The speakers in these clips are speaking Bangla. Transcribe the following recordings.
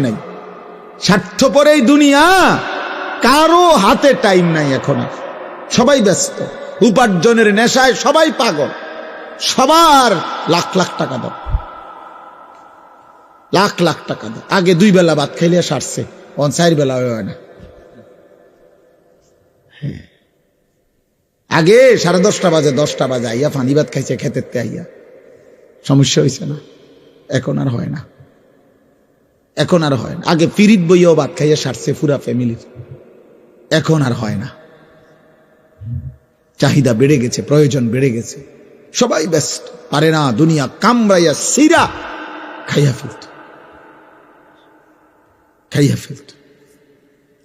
নাই। দুনিয়া, কারও হাতে টাইম নাই এখন। সবাই ব্যস্ত। উপার্জনের নেশায় সবাই পাগল। সবার লাখ লাখ টাকা দাও। লাখ লাখ টাকা দাও। আগে দুই বেলা ভাত খাইলে সারছে। অন চার বেলা হয় না। হ্যাঁ। আগে সাড়ে দশটা বাজে দশটা বাজে, আইয়া ফানি ভাত খাইছে খেতের তে আইয়া। সমস্যা হয়েছে না। এখন আর হয় না। এখন আর হয় না। আগে পিরিত বইয়াও ভাত খাইয়া সারছে পুরা ফ্যামিলির এখন আর হয় না। চাহিদা বেড়ে গেছে, প্রয়োজন বেড়ে গেছে। সবাই ব্যস্ত, পারে না, দুনিয়া কামড়াইয়া সিরা, খাইয়া ফেলত। খাইয়া ফেলত।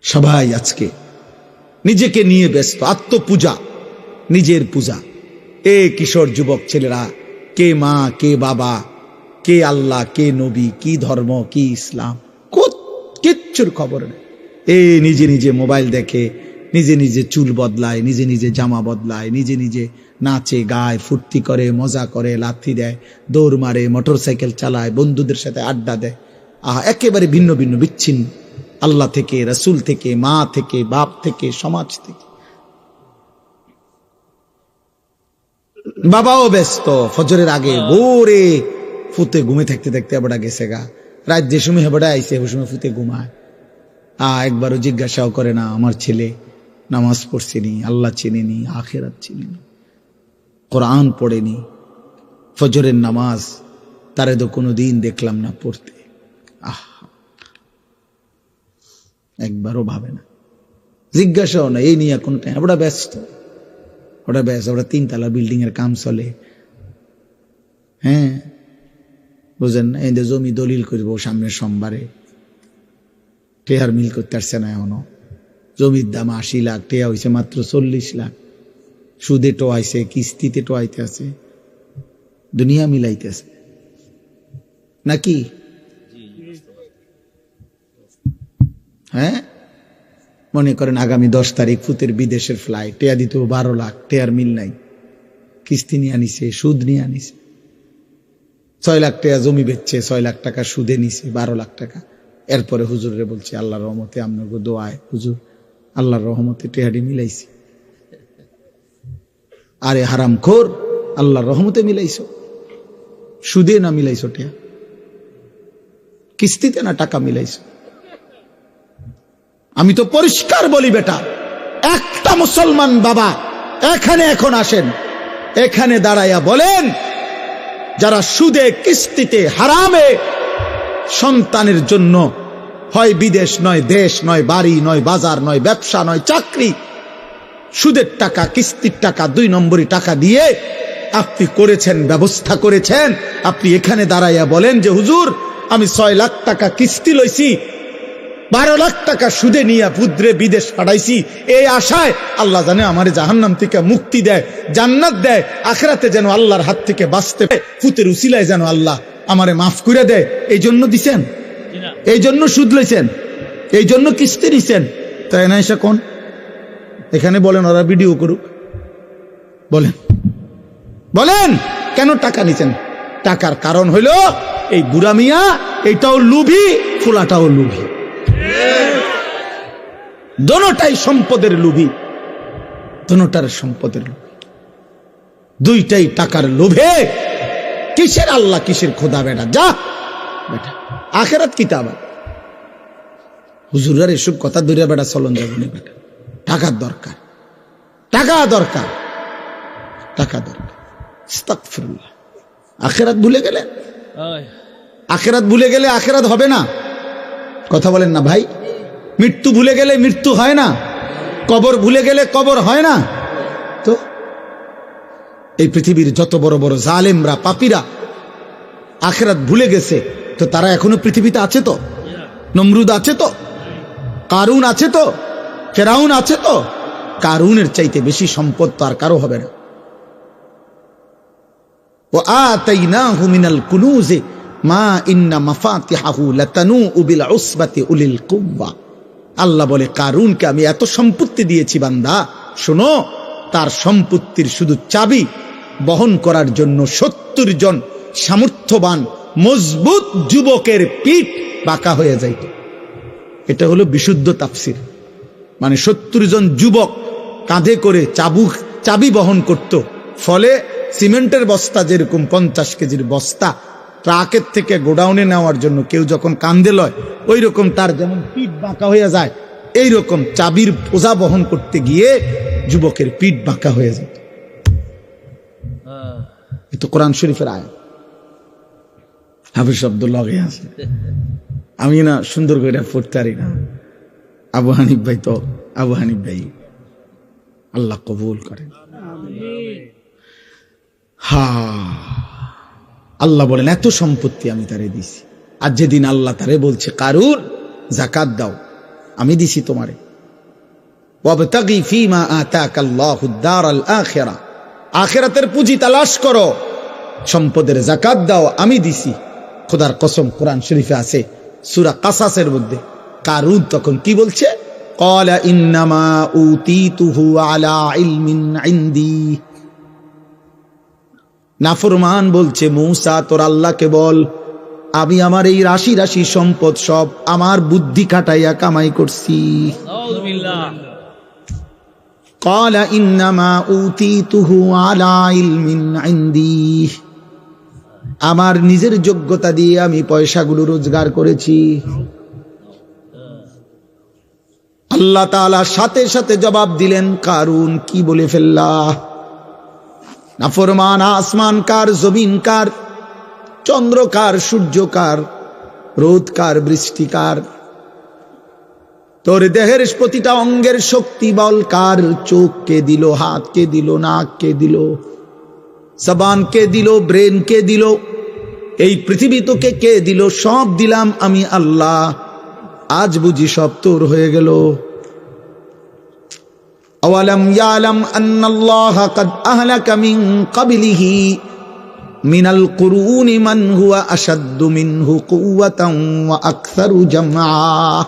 সবাই আজকে নিজেকে নিয়ে ব্যস্ত, আত্মপূজা, নিজের পূজা। এ কিশোর যুবক ছেলেরা, কে মা, কে বাবা কে আল্লাহ, কে নবী, কি ধর্ম, কি ইসলাম? কিচ্ছুর খবর নেই। এ নিজে নিজে মোবাইল দেখে, নিজে নিজে চুল বদলায়, নিজে নিজে জামা বদলায়, নিজে নিজে নাচে, গায়, ফুর্তি করে, মজা করে, লাথি দেয়, দৌড় মারে মোটর সাইকেল চালায়, বন্ধুদের সাথে আড্ডা দেয়। আহা, একেবারে ভিন্ন ভিন্ন, বিচ্ছিন্ন। আল্লাহ থেকে, রসুল থেকে, মা থেকে, বাপ থেকে, সমাজ থেকে। বাবাও ব্যস্ত, ফজরের আগে ভোরে ফুতে ঘুমে থাকতে থাকতে আবার গেছে গা রাত যে সময় হেবড়া আইসে ওই সময় ফুতে ঘুমায়। আ, একবারও জিজ্ঞাসাও করে না, আমার ছেলে নামাজ পড়ছেনি, আল্লাহ চিনিনি, আখেরাত চিনিনি, কোরআন পড়েনি, ফজরের নামাজ তারে তো কোনো দিন দেখলাম না পড়তে। আহ, একবারও ভাবে না। জিজ্ঞাসাও না, এই নিয়ে কোনো টাইম ওটা ব্যস্ত। ওটা ব্যস্ত ওটা তিনতলা বিল্ডিং এর কাম চলে। হ্যাঁ বুঝেন যে জমি দলিল করব সামনের সোমবারে। টেহার মিল করতে আসছে না এখনও। জমির দাম আশি লাখ, টেয়া হয়েছে মাত্র চল্লিশ লাখ। সুদে টোয়াইছে, কিস্তিতে টোয়াইতে আছে। দুনিয়া মিলাইতেছে। নাকি? হ্যাঁ? মনে করেন আগামী দশ তারিখ ফুতের বিদেশের ফ্লাইট টেয়া দিত বারো লাখ, টেয়ার মিল নাই। কিস্তি নিয়ে আনিছে, সুদ নিয়ে আনিছে। ছয় লাখ টাকা জমি বেচছে, ছয় লাখ টাকা সুদে নিছে, বারো লাখ টাকা। এরপরে হুজুরে বলছে, আল্লাহর রহমতে আপনাকে দোয়ায়, হুজুর, আল্লাহর রহমতে টেহাডি মিলাইছি। আরে হারাম খোর আল্লাহর রহমতে মিলাইছো। সুদে না মিলাইছো টেয়া কিস্তিতে না টাকা মিলাইছো? আমি তো পরিষ্কার বলি বেটা, একটা মুসলমান বাবা এখানে এখন আসেন, এখানে দাঁড়াইয়া বলেন যারা সুদে কিস্তিতে হারামে, সন্তানের জন্য হয় বিদেশ নয় দেশ নয় বাড়ি নয় বাজার নয় ব্যবসা নয় চাকরি। সুদের টাকা, কিস্তির টাকা, দুই নম্বরই টাকা দিয়ে আপনি করেছেন, ব্যবস্থা করেছেন। আপনি এখানে দাঁড়াইয়া বলেন যে, হুজুর, আমি ছয় লাখ টাকা কিস্তি লইছি বারো লাখ টাকা সুদে নিয়ে পুদ্রে বিদেশ পাঠাইছি। এই আশায় আল্লাহ জানে আমার জাহান্নাম থেকে মুক্তি দেয়, জান্নাত দেয়, আখরাতে যেন আল্লাহর হাত থেকে বাঁচতে পারে। ফুতের উসিলায় যেন আল্লাহ আমারে মাফ করে দেয়। এই জন্য দিছেন? এই জন্য সুদ লইছেন? এই জন্য কিস্তি নিছেন? তাই না এসে কোন? এখানে বলেন, ওরা ভিডিও করুক। বলেন। বলেন, কেন টাকা নিছেন? টাকার কারণ হইল, এই বুড়া মিয়া এইটাও লুভি ফুলাটাও লুভি। দোনোটাই সম্পদের লোভী। দোনোটার সম্পদের লোভী। দুইটাই টাকার লোভে। কিসের আল্লাহ কিসের খোদা বেটা? যা। বেটা আখেরাত কিতাব হুজুরার এসব কথা দূরে বেটা চলন যাবে না বেটা। টাকার দরকার। টাকা দরকার। টাকা দরকার। আখেরাত ভুলে গেলে? আখেরাত ভুলে গেলে আখেরাত হবে না? কথা বলেন না ভাই। মৃত্যু ভুলে গেলে মৃত্যু হয় না। কবর ভুলে গেলে কবর হয় না। তো এই পৃথিবীর যত বড় বড় জালেমরা, পাপিরা আখেরাত ভুলে গেছে, তো তারা এখনও পৃথিবীতে আছে তো? নমরুদ আছে তো? কারুন আছে তো? ফেরাউন আছে তো? কারুনের চাইতে বেশি সম্পদ তো আর কারও হবে না। ও আতাইনাহু মিনাল কুনুজে মা ইন্না মাফাতিহাহু উলিল কুওয়া। আল্লাহ বলে, কারুনকে আমি এত সম্পত্তি দিয়েছি বান্দা, শোনো, তার সম্পত্তির শুধু চাবি বহন করার জন্য সত্তর জন সামর্থ্যবান, মজবুত যুবকের পিঠ বাঁকা হয়ে যাইত। এটা হলো বিশুদ্ধ তাফসির। মানে সত্তর জন যুবক কাঁধে করে চাবুক চাবি বহন করত। ফলে সিমেন্টের বস্তা যেরকম পঞ্চাশ কেজির বস্তা ট্রাকের থেকে গোডাউনে নেওয়ার জন্য কেউ যখন কান্দে লয় ওই রকম তার যেমন পিঠ বাঁকা হয়ে যায় এই রকম চাবির পোজা বহন করতে গিয়ে যুবকের পিঠ বাঁকা হয়ে যেত এ তো কোরআন শরীফের আয় হাফিজ শব্দ লগে আছে? আমি না সুন্দর করে পড়তে পারি না। আবু হানিফ ভাই তো আবু হানিফ ভাই আল্লাহ কবুল করেন। হা। আল্লাহ বলেন, এত সম্পত্তি আমি তারে দিছি। আর যেদিন আল্লাহ তারে বলছে কারুর জাকাত দাও, আমি দিছি তোমারে। আখেরাতের পুঁজি তালাশ করো। সম্পদের জাকাত দাও, আমি দিছি। খোদার কসম, কোরআন শরীফে আছে সুরা কাসাসের মধ্যে। কারুন তখন কি বলছে? কলা ইন্নামা উতি তুহু আলা ইলমিন নাফরমান বলছে, মৌসা, তোর আল্লাহকে বল, আমি আমার এই রাশি রাশি সম্পদ সব আমার বুদ্ধি কাটাইয়া কামাই করছি। আমার নিজের যোগ্যতা দিয়ে আমি পয়সাগুলো রোজগার করেছি। আল্লাহ তালা সাথে সাথে জবাব দিলেন, কারুন কি বলে ফেললা? নাফরমান আসমান কার, জমিন কার, চন্দ্র কার, সূর্য কার, রোদ কার, বৃষ্টি কার। তোর দেহের প্রতিটা অঙ্গের শক্তি বল কার, চোখ কে দিল, হাত কে দিল, নাক কে দিল, জবান কে দিল, ব্রেন কে দিল, এই পৃথিবী তোকে কে দিল, সব দিলাম আমি আল্লাহ। আজ বুঝি সব তোর হয়ে গেল। أولم يعلم أن الله قد أهلك من قبله من القرون من هو أشد منه قوة وأكثر جمعا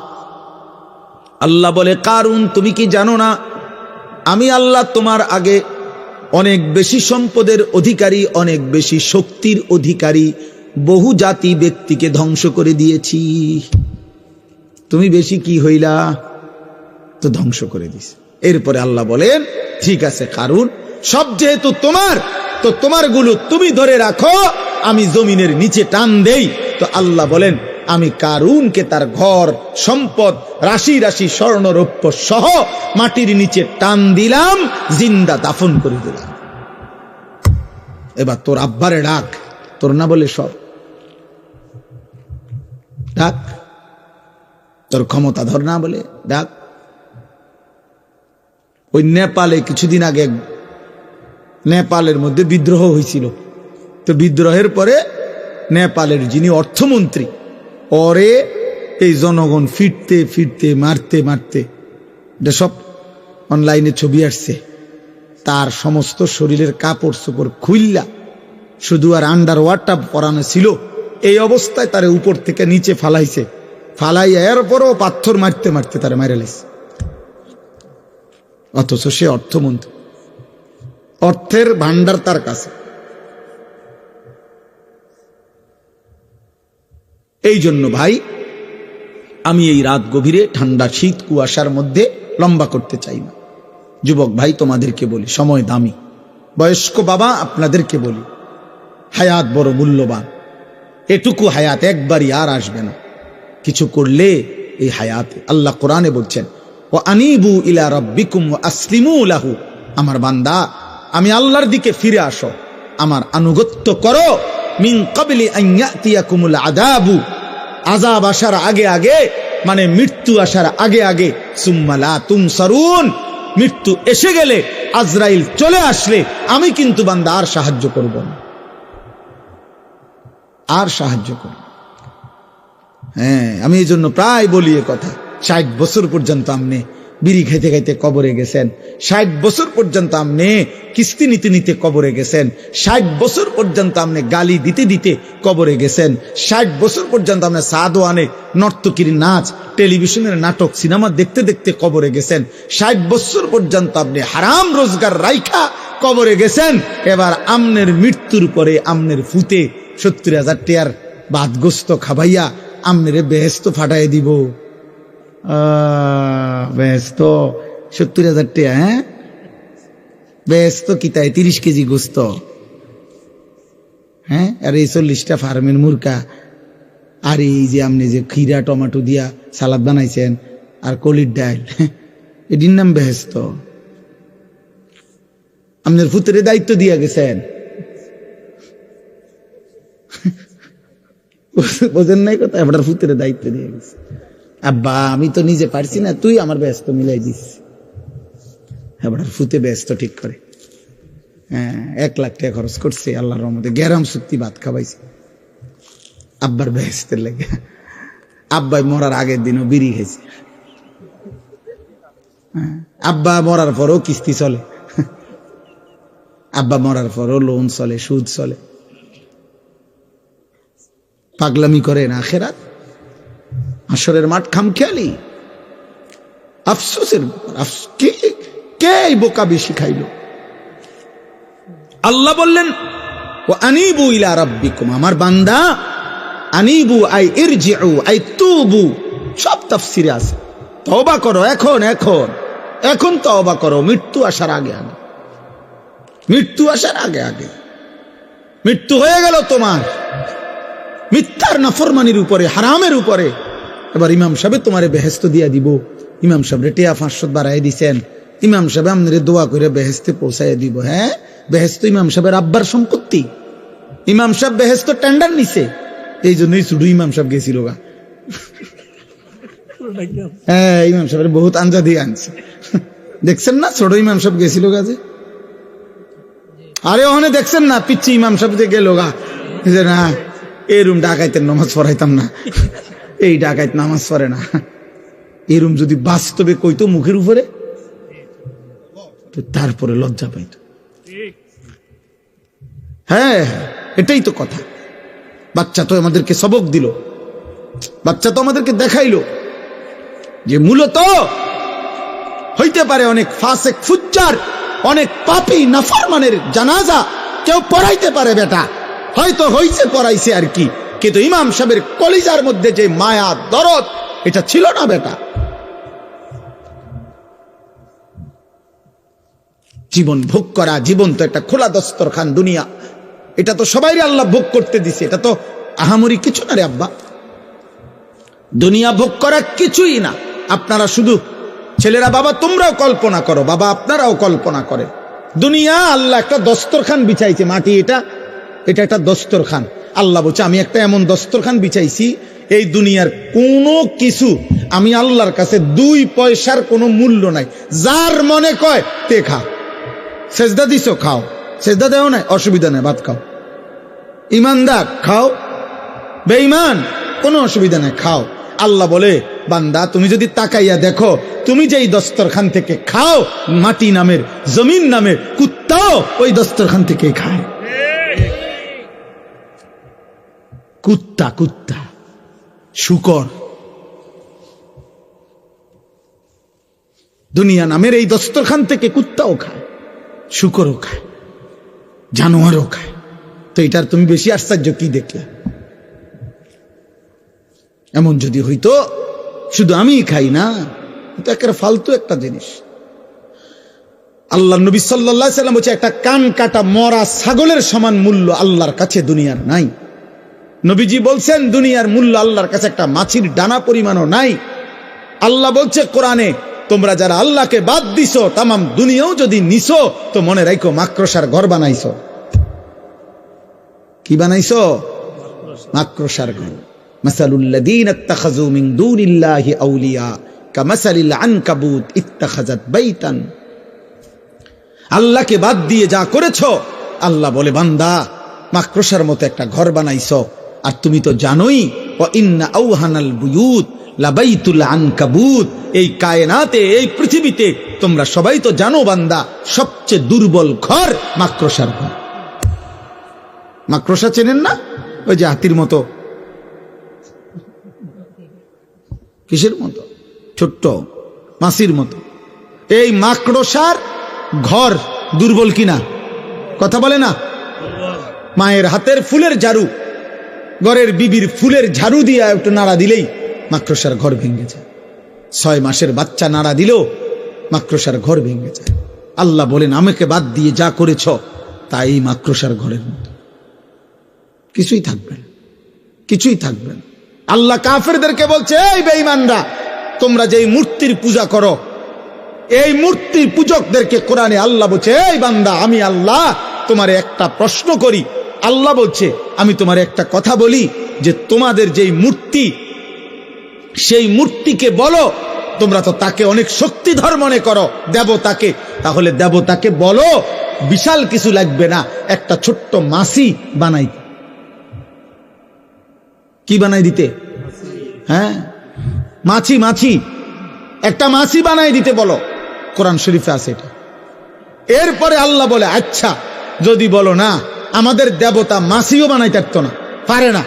আল্লাহ বলে কারুন তুমি কি জানো না আমি আল্লাহ তোমার আগে অনেক বেশি সম্পদের অধিকারী অনেক বেশি শক্তির অধিকারী বহু জাতি ব্যক্তিকে ধ্বংস করে দিয়েছি তুমি বেশি কি হইলা তো ধ্বংস করে দিস এরপরে আল্লাহ বলেন, ঠিক আছে কারুন, সব যেহেতু তোমার, তো তোমারগুলো তুমি ধরে রাখো, আমি জমিনের নিচে টান দেই। তো আল্লাহ বলেন, আমি কারুনকে তার ঘর, সম্পদ, রাশি রাশি স্বর্ণ রৌপ্য সহ মাটির নিচে টান দিলাম, জিন্দা দাফন করে দিলাম। এবার তোর আব্বারে ডাক, তোর না বলে সব। ডাক। তোর ক্ষমতা ধর না বলে, ডাক। ওই নেপালে কিছুদিন আগে নেপালের মধ্যে বিদ্রোহ হয়েছিল। তো বিদ্রোহের পরে নেপালের যিনি অর্থমন্ত্রী, পরে এই জনগণ ফিরতে ফিরতে, মারতে মারতে, এটা সব অনলাইনে ছবি আসছে। তার সমস্ত শরীরের কাপড় চোপড় খুললা শুধু আর আন্ডার ওয়ারটা পরানো ছিল। এই অবস্থায় তারে উপর থেকে নিচে ফালাইছে। ফালাই এরপরও পাথর মারতে মারতে তারা মেরে লাইছে। অথচ সে অর্থমন্ত্রী। অর্থের ভান্ডার তার কাছে। এই জন্য ভাই, আমি এই রাত গভীরে ঠান্ডা শীত কুয়াশার মধ্যে লম্বা করতে চাই না। যুবক ভাই, তোমাদেরকে বলি, সময় দামি। বয়স্ক বাবা, আপনাদেরকে বলি, হায়াত বড় মূল্যবান। এটুকু হায়াত একবারই আর আসবে না। কিছু করলে এই হায়াতে আল্লাহ কোরআনে বলছেন ও আনিবু ইলা রব্বিকুম আসলিমু লাহু। আমার বান্দা, আমি আল্লাহর দিকে ফিরে আসো। আমার আনুগত্য করো। মিন কবলি আইয়াতিয়াকুমুল আদাবু আজাব আসার আগে আগে মানে মৃত্যু আসার আগে আগে সুম্মালা তুম সরুন মৃত্যু এসে গেলে আজরাইল চলে আসলে আমি কিন্তু বান্দা আর সাহায্য করব না। আর সাহায্য করব হ্যাঁ আমি এই জন্য প্রায় বলি কথা। ষাট বছর পর্যন্ত আপনি বিড়ি খাইতে খাইতে কবরে গেছেন। ষাট বছর পর্যন্ত আপনি কিস্তি নিতে নিতে কবরে গেছেন। ষাট বছর পর্যন্ত আপনি গালি দিতে দিতে কবরে গেছেন। ষাট বছর পর্যন্ত আপনি সাদোয়ানে নর্তকীর নাচ, টেলিভিশনের নাটক, সিনেমা দেখতে দেখতে কবরে গেছেন। ষাট বছর পর্যন্ত আপনি হারাম রোজগার রাইখা কবরে গেছেন। এবার আমনের মৃত্যুর পরে আমনের ফুতে সত্তর হাজার টেয়ার বাদগ্রস্ত খাবাইয়া আমনেরে বেহেস্ত ফাটাই দিব। আহ, বেহেস্ত সত্তর হাজার টাকা হ্যাঁ? বেহেস্ত কিতায় তিরিশ কেজি গোস্ত। হ্যাঁ? আর এই চল্লিশটা ফার্মের মুরকা আর এই যে আপনি যে খিরা টমেটো দিয়া সালাদ বানাইছেন আর কলির ডাল এটির নাম বেহেস্ত আপনার ফুতের দায়িত্ব দিয়া গেছেন। বোঝেন নাই কথা? আপনার ফুতের দায়িত্ব দিয়ে গেছে। আব্বা আমি তো নিজে পারছি না তুই আমার ব্যস্ত মিলাই দিস। আপনার ফুতে ব্যস্ত ঠিক করে। হ্যাঁ এক লাখ টাকা খরচ করছে আল্লাহর রহমতে গ্যারাম সত্যি ভাত খাওয়াইছে। আব্বার ব্যস্তের লেগে। আব্বাই মরার আগের দিনও বিড়ি খেয়েছে হ্যাঁ, আব্বা মরার পরও কিস্তি চলে। আব্বা মরার পরও লোন চলে সুদ চলে। পাগলামি করে না খেরাত আসরের মাঠ খামখেয়ালি। আফসোসের কে কে এই বোকা বেশি খাইল? আল্লাহ বললেন ও আনিবু ইলা রাব্বিকুম আমার বান্দা, আনিবু আই ইরজিউ, আই তুবু সব তাফসিরে আছে। তওবা করো, এখন এখন এখন তওবা করো, মৃত্যু আসার আগে আগে। মৃত্যু আসার আগে আগে। মৃত্যু হয়ে গেল তোমার। মিথ্যার নাফরমানির উপরে, হারামের উপরে। এবার ইমাম সাহেব তোমারে বেহেস্ত দিয়া দিব। ইমাম সাহেব টিয়া পাঁচশো বাড়াই দিছেন। ইমাম সাহেব আপনারে দোয়া করে বেহেস্তে পৌঁছাই দিব হ্যাঁ? বেহেস্ত ইমাম সাহেবের আব্বার সম্পত্তি। ইমাম সাহেব বেহেস্ত টেন্ডার নিছে। এই জন্যই শুধু ইমাম সাহেব গেছিল গা। হ্যাঁ ইমাম সাহেবের বহুত আঞ্জা দিয়ে আনছে। দেখছেন না? ছোট ইমাম সাহেব গেছিল গাছে আরে ওখানে দেখছেন না? পিচ্ছি ইমাম সাহেব যে গেল গা। যে না, এই রুম ডাকাইতে নামাজ পড়াইতাম না। এই ডাকাইত নামাজ পড়ে না। এরম যদি বাস্তবে কইতো মুখের উপরে? তারপরে লজ্জা পাইতো। হ্যাঁ এটাই তো কথা। বাচ্চা তো আমাদেরকে সবক দিল। বাচ্চা তো আমাদেরকে দেখাইলো যে মূলত হইতে পারে অনেক ফাসেক ফুজ্জার অনেক পাপি নাফরমানের জানাজা কেউ পড়াইতে পারে বেটা। হয়তো হইছে, পড়াইছে আর কি। কিন্তু ইমাম সাহেবের কলিজার মধ্যে যে মায়া, দরদ, এটা ছিল না বেটা। জীবন ভোগ করা, জীবন তো একটা খোলা দস্তরখান দুনিয়া। এটা তো সবাই আল্লাহ ভোগ করতে দিছে, এটা তো আহামরি কিছু না রে আব্বা। দুনিয়া ভোগ করা কিছুই না। আপনারা শুধু ছেলেরা, বাবা, তোমরাও কল্পনা করো, বাবা, আপনারাও কল্পনা করে। দুনিয়া আল্লাহ একটা দস্তরখান বিছাইছে, মাটি এটা এটা একটা দস্তরখান। আল্লাহ বলছে, আমি একটা এমন দস্তরখান বিছাইছি, এই দুনিয়ার কোনো কিছু আমি আল্লাহর কাছে দুই পয়সার কোনো মূল্য নাই। যার মনে কয়, তে খা। সেজদা দিছো, খাও। সেজদা দেও না অসুবিধা নেই, ভাত খাও। ইমানদার, খাও। বেঈমান, কোনো অসুবিধা নেই, খাও। আল্লাহ বলে, বান্দা, তুমি যদি তাকাইয়া দেখো, তুমি যেই দস্তরখান থেকে খাও, মাটি নামের, জমিন নামের, কুত্তাও ওই দস্তরখান থেকে খায়। কুত্তা কুত্তা। শুকর। দুনিয়া নামের এই দস্তরখান থেকে কুত্তাও খায়, শুকরও খায়, জানোয়ারও খায়। তো এটার তুমি বেশি আশ্চর্য কি দেখলে? এমন যদি হইতো, শুধু আমি খাই না, এটা একটা ফালতু একটা জিনিস। আল্লাহ নবী সাল্লাহ সাল্লাম বলছে, একটা কান কাটা মরা ছাগলের সমান মূল্য আল্লাহর কাছে দুনিয়ার নাই। নবীজি বলছেন, দুনিয়ার মূল্য আল্লাহর কাছে একটা মাছির ডানা পরিমাণও নাই। আল্লাহ বলছে, কোরআনে তোমরা যারা আল্লাহকে বাদ দিস তামাম দুনিয়াও যদি নিছো, তো মনে রাখো মাক্রসার ঘর বানাইছ। কি বানাইছ? মাক্রসার ঘর। আউলিয়া বাইতান। আল্লাহকে বাদ দিয়ে যা করেছ, আল্লাহ বলে, বান্দা মাক্রসার মতো একটা ঘর বানাইছ। আর তুমি তো জানোই এই কায়নাতে, এই পৃথিবীতে তোমরা সবাই তো জানো, বান্দা, সবচেয়ে দুর্বল ঘর মাক্রসার ঘর। মাক্রসা চেনেন না? ওই যে হাতির মতো। কিসের মতো? ছোট্ট, মাসির মতো। এই মাকড়সার ঘর দুর্বল কিনা? কথা বলে না? মায়ের হাতের ফুলের জারু ঘরের বিবির ফুলের ঝাড়ু দিয়ে একটু নাড়া দিলেই মাকড়সার ঘর ভেঙে যায়। ছয় মাসের বাচ্চা নাড়া দিল মাকড়সার ঘর ভেঙে যায়। আল্লাহ বলেন, আমাকে বাদ দিয়ে যা করেছ, তাই মাকড়সার ঘরের মতো। কিছুই থাকবে না। কিছুই থাকবে না। আল্লাহ কাফেরদেরকে বলছে, এই বেঈমানরা, তোমরা যেই মূর্তির পূজা করো, এই মূর্তির পূজকদেরকে কোরআনে আল্লাহ বলছে, এই বান্দা, আমি আল্লাহ তোমার একটা প্রশ্ন করি আল্লাহ বলছে, আমি তোমার একটা কথা বলি যে তোমাদের যেই মূর্তি, সেই মূর্তিকে বলো, তোমরা তো তাকে অনেক শক্তিধর মনে করো, দেবতাকে। তাহলে দেবতাকে বলো, বিশাল কিছু লাগবে না, একটা ছোট্ট মাসি বানাই। কি বানাই দিতে? হ্যাঁ? মাছি মাছি। একটা মাছি বানাই দিতে বলো। কোরআন শরীফে আছে এটা। এরপরে আল্লাহ বলে আচ্ছা যদি বলো না আমাদের দেবতা মাসিও বানাই থাকতো না। পারে না।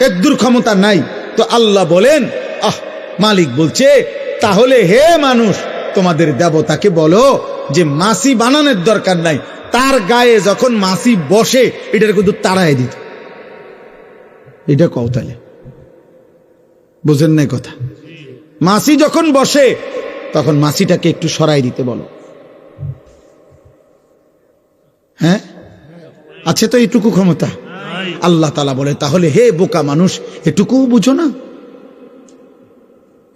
এর দূর ক্ষমতা নাই। তো আল্লাহ বলেন, আহ, মালিক বলছে, তাহলে হে মানুষ, তোমাদের দেবতাকে বলো যে মাসি বানানোর দরকার নাই। তার গায়ে যখন মাসি বসে, এটার কিন্তু তাড়াই দিত। এটা কৌতালে বুঝেন নাই কথা? মাসি যখন বসে, তখন মাসিটাকে একটু সরাই দিতে বলো। হ্যাঁ? আছে তো এইটুকু ক্ষমতা? আল্লাহ তালা বলে, তাহলে হে বোকা মানুষ এটুকু বুঝো না।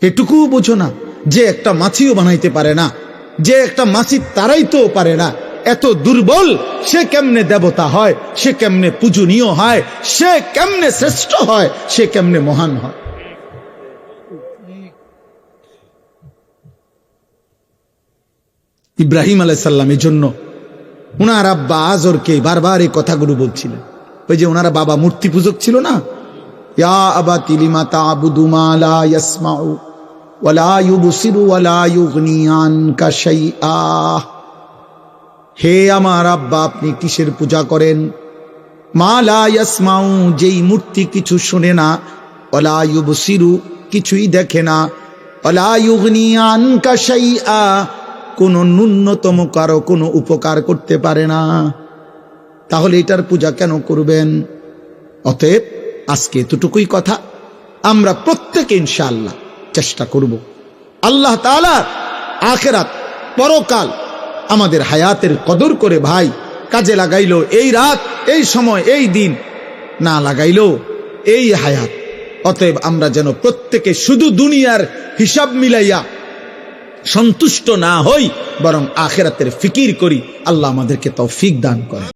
এটুকু বুঝো না। যে একটা মাছিও বানাইতে পারে না, যে একটা মাছি তারাইতেও পারে না, এত দুর্বল, সে কেমনে দেবতা হয়? সে কেমনে পূজনীয় হয়? সে কেমনে শ্রেষ্ঠ হয়? সে কেমনে মহান হয়? ইব্রাহিম আলাইসাল্লাম এই জন্য উনার আব্বা আজরকে বারবার এই কথাগুলো বলছিলেন। ওই যে ওনারা বাবা মূর্তি পূজক ছিল না? ইয়া আবা তিলিমা তাবুদু মা লা ইয়াসমাউ ওয়ালা ইউবসিরু ওয়ালা ইউগনি আনকা শাইআ। হে আমার আব্বা, আপনি কিসের পূজা করেন? মা লা ইয়াসমাউ, যেই মূর্তি কিছু শুনে না ওয়ালা ইউবসিরু, কিছুই দেখে না ওয়ালা ইউগনি আনকা কোনো ন্যূনতম কারও কোনো উপকার করতে পারে না। তাহলে এটার পূজা কেন করবেন? অতএব আজকে এতটুকুই কথা। আমরা প্রত্যেকে ইনশাআল্লাহ চেষ্টা করব। আল্লাহ তালার আখেরাত, পরকাল আমাদের হায়াতের কদর করে ভাই কাজে লাগাইল এই রাত, এই সময়, এই দিন না লাগাইল এই হায়াত। অতএব আমরা যেন প্রত্যেকে শুধু দুনিয়ার হিসাব মিলাইয়া সন্তুষ্ট না হই বরং আখেরাতের ফিকির করি আল্লাহ আমাদেরকে তৌফিক দান করে